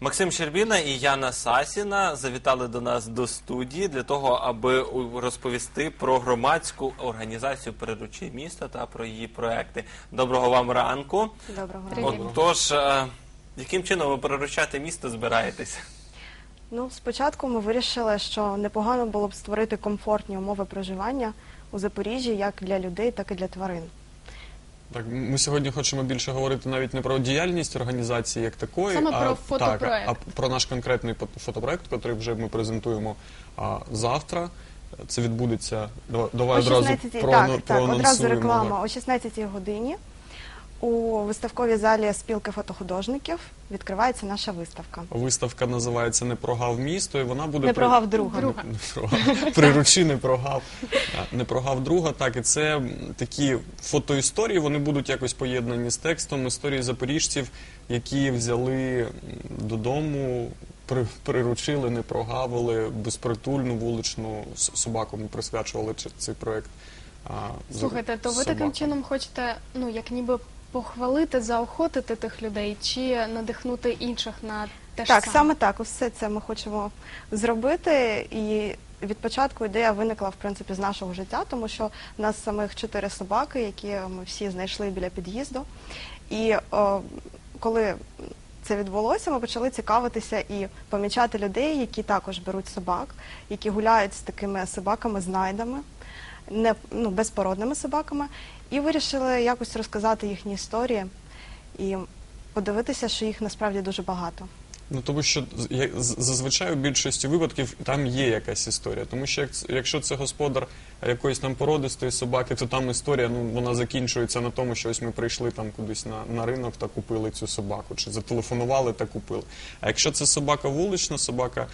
Максим Щербіна і Яна Сасіна завітали до нас до студії для того, аби розповісти про громадську організацію «Приручи місто та про її проекти. Доброго вам ранку. Доброго ранку. Отож, е, яким чином ви приручати місто збираєтесь? Ну, спочатку ми вирішили, що непогано було б створити комфортні умови проживання у Запоріжжі як для людей, так і для тварин. Так, ми сьогодні хочемо більше говорити навіть не про діяльність організації як такої, Саме а, про так, а про наш конкретний фото- фотопроект, який вже ми презентуємо а, завтра. Це відбудеться. Давай, одразу 16 проано- так, так, одразу реклама о 16 годині. У виставковій залі спілки фотохудожників відкривається наша виставка. Виставка називається Не прогав місто, і вона буде Не при- прогав друга. Друга. Не прогав. Приручи не прогав. А, Не прогав друга. Так, і це такі фотоісторії, вони будуть якось поєднані з текстом. Історії запоріжців, які взяли м, додому, при- приручили, не прогавили безпритульну вуличну с- собаку. Ми присвячували чи- цей проект. а, з- Слухайте, то ви таким собакам. чином хочете, ну як ніби похвалити, заохотити тих людей, чи надихнути інших на те ж Так, саме? саме так, все це ми хочемо зробити. І від початку ідея виникла в принципі з нашого життя, тому що в нас самих чотири собаки, які ми всі знайшли біля під'їзду. І о, коли це відбулося, ми почали цікавитися і помічати людей, які також беруть собак, які гуляють з такими собаками знайдами, не ну, безпородними собаками, і вирішили якось розказати їхні історії і подивитися, що їх насправді дуже багато. Ну тому що з- зазвичай у більшості випадків там є якась історія. Тому що якщо це господар якоїсь там породистої собаки, то там історія ну вона закінчується на тому, що ось ми прийшли там кудись на, на ринок та купили цю собаку, чи зателефонували та купили. А якщо це собака вулична, собака.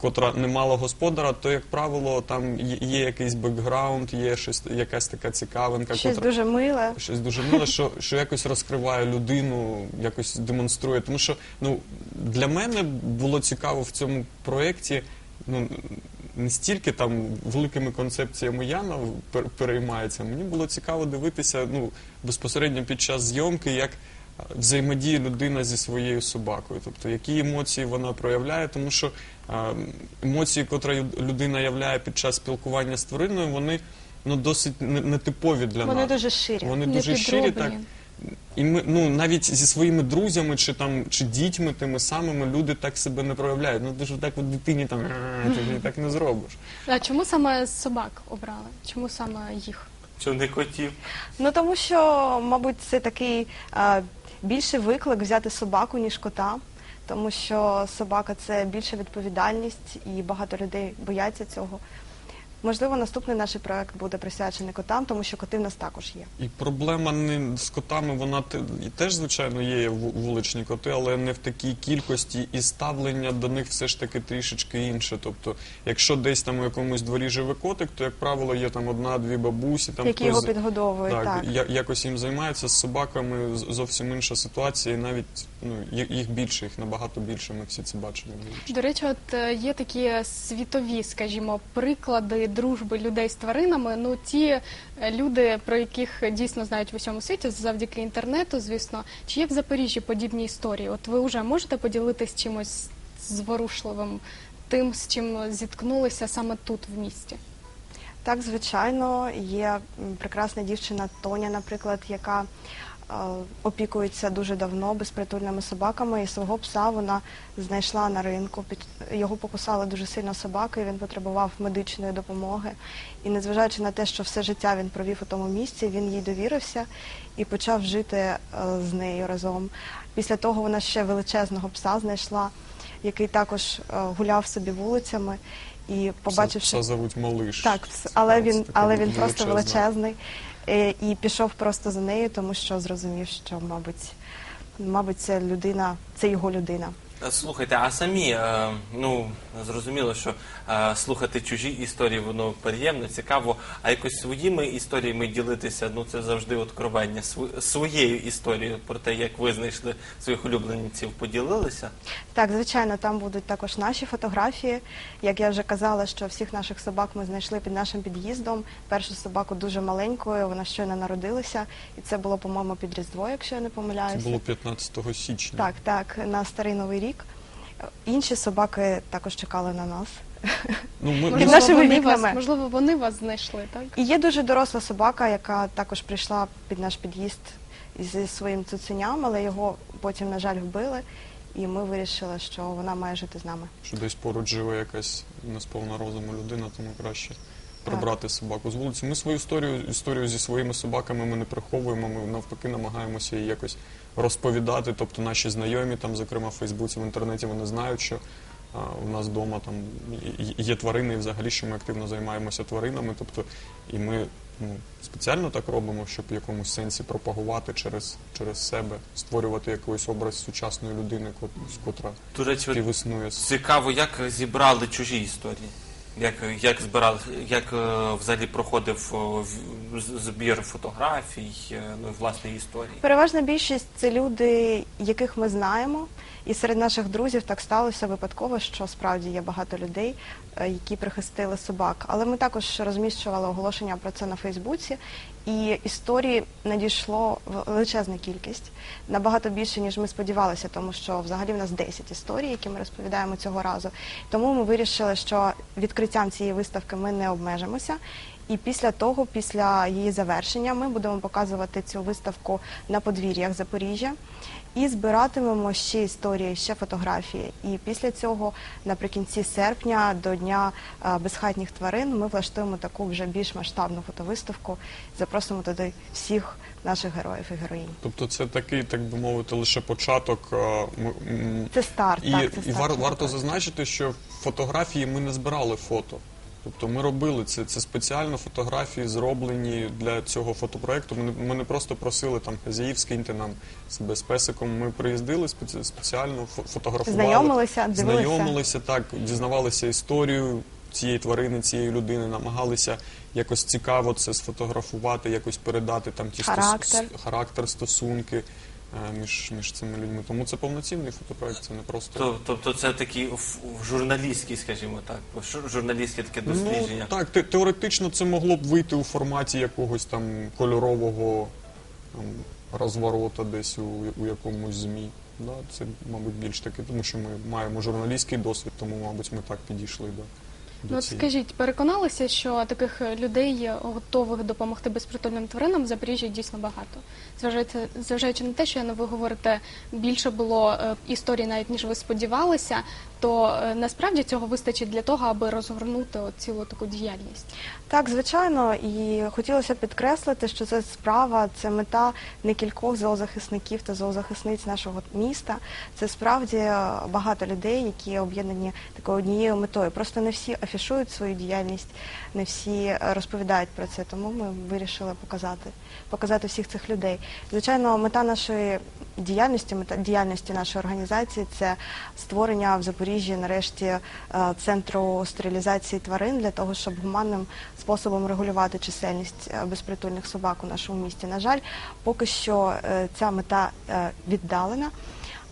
Котра не мала господара, то як правило там є, є якийсь бекграунд, є щось якась така цікавинка, Щось котра дуже миле. щось дуже миле, що, що якось розкриває людину, якось демонструє. Тому що ну, для мене було цікаво в цьому проєкті ну, не стільки там великими концепціями Яна пер- переймається. Мені було цікаво дивитися ну, безпосередньо під час зйомки, як взаємодіє людина зі своєю собакою, тобто які емоції вона проявляє, тому що емоції, котрі людина являє під час спілкування з твариною, вони ну, досить нетипові для Вони нас. дуже щирі. Вони дуже щирі, так. І ми ну навіть зі своїми друзями чи там чи дітьми тими самими люди так себе не проявляють. Ну ти ж так от дитині там ти так не зробиш. А чому саме собак обрали? Чому саме їх? Чи не котів? Ну тому що, мабуть, це такий а, більший виклик взяти собаку, ніж кота. Тому що собака це більша відповідальність, і багато людей бояться цього. Можливо, наступний наш проект буде присвячений котам, тому що коти в нас також є. І проблема не з котами, вона те- і теж звичайно є ву- вуличні коти, але не в такій кількості, і ставлення до них все ж таки трішечки інше. Тобто, якщо десь там у якомусь дворі живе котик, то як правило є там одна-дві бабусі, там які хтось його підгодовують. Так, Так, я- якось їм займаються з собаками з- зовсім інша ситуація, і навіть ну їх- їх більше, їх набагато більше. Ми всі це бачимо. До речі, от е, є такі світові, скажімо, приклади дружби людей з тваринами. Ну ті е, люди, про яких дійсно знають в усьому світі, завдяки інтернету, звісно. Чи є в Запоріжжі подібні історії? От ви вже можете поділитись чимось зворушливим, тим, з чим зіткнулися саме тут в місті? Так, звичайно, є прекрасна дівчина Тоня, наприклад, яка опікується дуже давно безпритульними собаками, і свого пса вона знайшла на ринку. Під його покусала дуже сильно собака, і він потребував медичної допомоги. І незважаючи на те, що все життя він провів у тому місці, він їй довірився і почав жити е, з нею разом. Після того вона ще величезного пса знайшла, який також е, гуляв собі вулицями. І побачивши Пса зовуть малиш. так, пс- але він, Це але така він просто величезна. величезний е, і пішов просто за нею, тому що зрозумів, що, мабуть, мабуть, це людина, це його людина. Е, Слухайте, а самі, е, ну зрозуміло, що е, слухати чужі історії воно приємно, цікаво. А якось своїми історіями ділитися, ну це завжди откровення. Своєю історією про те, як ви знайшли своїх улюбленців, поділилися. Так, звичайно, там будуть також наші фотографії. Як я вже казала, що всіх наших собак ми знайшли під нашим під'їздом. Першу собаку дуже маленькою, вона щойно народилася, і це було, по-моєму, під Різдво, якщо я не помиляюся. Це було 15 січня. Так, так, на старий новий рік. Інші собаки також чекали на нас. Ну, ми, Під ми, нашими вони вас, можливо, вони вас знайшли, так? І є дуже доросла собака, яка також прийшла під наш під'їзд зі своїм цуценям, але його потім, на жаль, вбили. І ми вирішили, що вона має жити з нами. що десь поруч живе якась несповна розуму людина, тому краще прибрати собаку з вулиці. Ми свою історію, історію зі своїми собаками ми не приховуємо, ми навпаки намагаємося її якось розповідати. Тобто наші знайомі, там, зокрема в Фейсбуці, в інтернеті, вони знають, що а, у нас вдома там є- тварини, і взагалі, що ми активно займаємося тваринами. Тобто, і ми ну, спеціально так робимо, щоб в якомусь сенсі пропагувати через, через себе, створювати якийсь образ сучасної людини, кот- котра До речі, співіснує. цікаво, як зібрали чужі історії. Як, як збирали, як е, взагалі проходив е, збір фотографій, е, ну власне історії. Переважна більшість це люди, яких ми знаємо. І серед наших друзів так сталося випадково, що справді є багато людей, які прихистили собак. Але ми також розміщували оголошення про це на Фейсбуці, і історії надійшло величезна кількість, набагато більше, ніж ми сподівалися, тому що взагалі в нас 10 історій, які ми розповідаємо цього разу. Тому ми вирішили, що відкриттям цієї виставки ми не обмежимося. І після того, після її завершення, ми будемо показувати цю виставку на подвір'ях Запоріжжя і збиратимемо ще історії, ще фотографії. І після цього, наприкінці серпня, до Дня е, безхатніх тварин, ми влаштуємо таку вже більш масштабну фотовиставку. Запросимо туди всіх наших героїв і героїнь. Тобто це такий, так би мовити, лише початок. м, Це старт, І, так, це і старт. вар, варто зазначити, що фотографії ми не збирали фото. Тобто ми робили це, це спеціально фотографії зроблені для цього фотопроекту. Ми не, ми не просто просили там хазяїв, скиньте нам себе з песиком. Ми приїздили спеці- спеціально, фо- фотографували, Знайомилися, дивилися. знайомилися, так, дізнавалися історію цієї тварини, цієї людини, намагалися якось цікаво це сфотографувати, якось передати там ті стос- Характер. с- характер стосунки між, між цими людьми. Тому це повноцінний фотопроект, це не просто. То- Тобто це такий в- в журналістський, скажімо так, жур- журналістське таке дослідження. Ну, так, те- теоретично це могло б вийти у форматі якогось там кольорового там, розворота десь у, у якомусь ЗМІ. Да, це, мабуть, більш таке, тому що ми маємо журналістський досвід, тому, мабуть, ми так підійшли до Ну, от скажіть, переконалися, що таких людей готових допомогти безпритульним тваринам в Запоріжжі дійсно багато. Зважаючи, зважаючи на те, що ви говорите, більше було е, історій, навіть ніж ви сподівалися, то е, насправді цього вистачить для того, аби розгорнути от цілу таку діяльність. Так, звичайно, і хотілося б підкреслити, що це справа, це мета не кількох зоозахисників та зоозахисниць нашого міста. Це справді е, багато людей, які об'єднані такою однією метою. Просто не всі афішують свою діяльність, не всі е, розповідають про це. Тому ми вирішили показати, показати всіх цих людей. Звичайно, мета нашої діяльності, мета діяльності нашої організації це створення в Запоріжжі нарешті е, центру стерилізації тварин для того, щоб гуманним способом регулювати чисельність е, безпритульних собак у нашому місті. На жаль, поки що ця мета віддалена.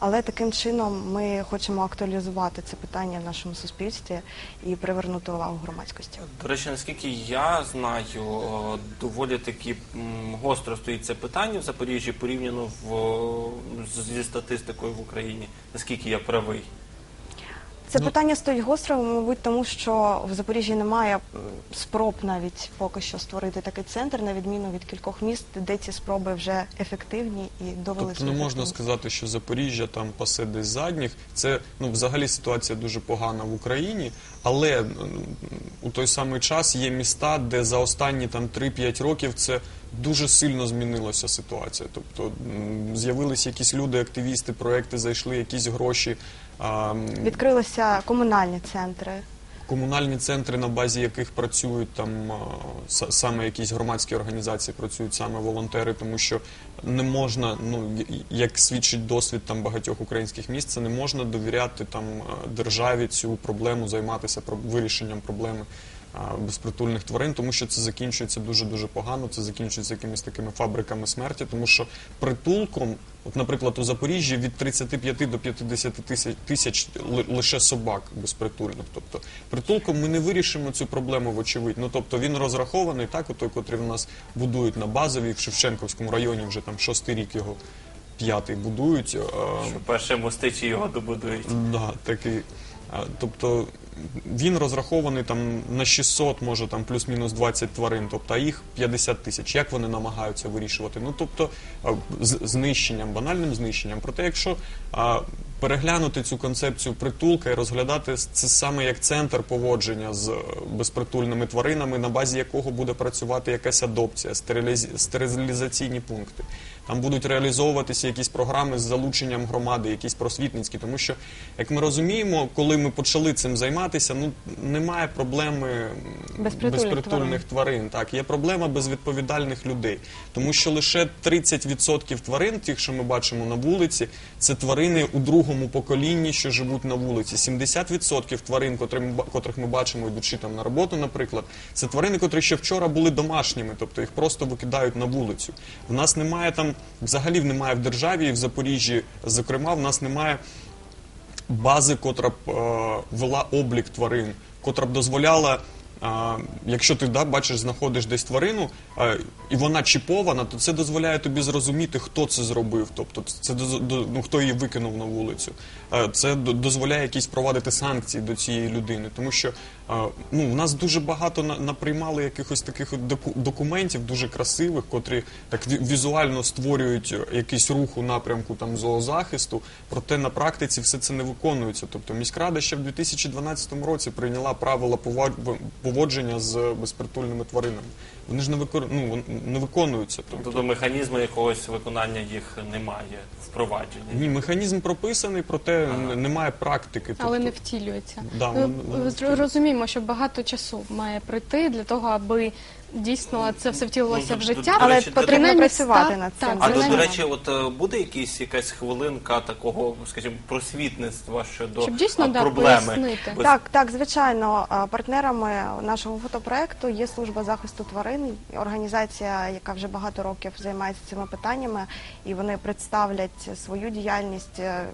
Але таким чином ми хочемо актуалізувати це питання в нашому суспільстві і привернути увагу громадськості. До речі, наскільки я знаю, доволі таки гостро стоїть це питання в Запоріжжі порівняно в, зі статистикою в Україні. Наскільки я правий? Це Ну- питання стоїть гостро, мабуть, тому що в Запоріжжі немає спроб навіть поки що створити такий центр, на відміну від кількох міст, де ці спроби вже ефективні і довели Тобто не можна сказати, що Запоріжжя там пасе десь задніх. Це ну взагалі ситуація дуже погана в Україні, але у той самий час є міста, де за останні там 3-5 років це дуже сильно змінилася ситуація. Тобто з'явилися якісь люди, активісти, проекти, зайшли якісь гроші. Відкрилися комунальні центри. комунальні центри, на базі яких працюють там саме якісь громадські організації, працюють саме волонтери, тому що не можна, ну як свідчить досвід там багатьох українських міст, це не можна довіряти там державі цю проблему, займатися про- вирішенням проблеми. Безпритульних тварин, тому що це закінчується дуже дуже погано. Це закінчується якимись такими фабриками смерті, тому що притулком, от, наприклад, у Запоріжжі від 35 до 50 тисяч, тисяч ли- лише собак безпритульних. Тобто притулком ми не вирішимо цю проблему, вочевидь. Ну тобто він розрахований, так, той, котрий в нас будують на базовій в Шевченківському районі, вже там шостий рік його п'ятий будують. е, Що перше мостичі його добудують. Да, такий. Тобто він розрахований там на 600, може там плюс-мінус 20 тварин, тобто а їх 50 тисяч. Як вони намагаються вирішувати? Ну тобто з знищенням, банальним знищенням. Проте, якщо а, переглянути цю концепцію притулка і розглядати це саме як центр поводження з е, безпритульними тваринами, на базі якого буде працювати якась адопція, стериліз- стерилізаційні пункти. Там будуть реалізовуватися якісь програми з залученням громади, якісь просвітницькі, тому що, як ми розуміємо, коли ми почали цим займатися, ну немає проблеми м, Безпритульних тварин. тварин. Так, є проблема безвідповідальних людей, тому що лише 30% тварин, тих, що ми бачимо на вулиці, це тварини у другому поколінні, що живуть на вулиці. 70% тварин, котрих ми, котрих ми бачимо, йдучи там на роботу, наприклад, це тварини, котрі ще вчора були домашніми, тобто їх просто викидають на вулицю. В нас немає там, взагалі немає в державі і в Запоріжжі, зокрема, в нас немає бази, котра б е, вела облік тварин, котра б дозволяла. Якщо ти да, бачиш, знаходиш десь тварину і вона чіпована, то це дозволяє тобі зрозуміти, хто це зробив. Тобто, це до- ну, хто її викинув на вулицю. Це дозволяє якісь провадити санкції до цієї людини. Тому що ну, в нас дуже багато на- наприймали якихось таких документів, дуже красивих, котрі так ві- візуально створюють якийсь рух у напрямку там зоозахисту. Проте на практиці все це не виконується. Тобто міськрада ще в 2012 році прийняла правила повод- поводження з безпритульними тваринами. Вони ж не викор... ну, не виконуються. Тобто Тобто механізму якогось виконання їх немає впровадження. ні, механізм прописаний, проте ага. немає практики. Але не тобто, втілюється. Да, Ну, ну, ну, зр- розуміємо, що багато часу має пройти для того, аби дійсно це все втілилося Ну, в життя. до Але речі, потрібно принаймні працювати над так, цим. А до, до речі, от е, буде якийсь якась хвилинка такого, скажімо, просвітництва щодо Щоб дійсно, а, да, проблеми. пояснити. Так, так, звичайно, А, партнерами нашого фотопроекту є служба захисту тварин, організація, яка вже багато років займається цими питаннями, і вони представлять свою діяльність, е,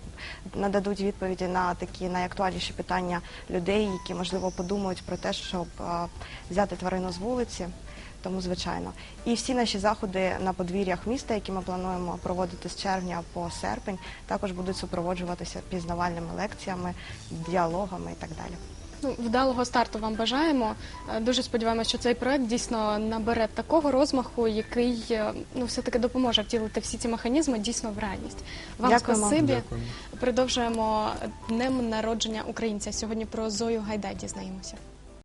нададуть відповіді на такі найактуальніші питання людей, які можливо подумають про те, щоб е, взяти тварину з вулиці. Тому звичайно, і всі наші заходи на подвір'ях міста, які ми плануємо проводити з червня по серпень, також будуть супроводжуватися пізнавальними лекціями, діалогами і так далі. Ну, вдалого старту вам бажаємо. Е, Дуже сподіваємося, що цей проект дійсно набере такого розмаху, який е, ну все таки допоможе втілити всі ці механізми дійсно в реальність. Вам Дякуємо. спасибі. Дякуємо. Продовжуємо днем народження українця. Сьогодні про Зою Гайдай дізнаємося.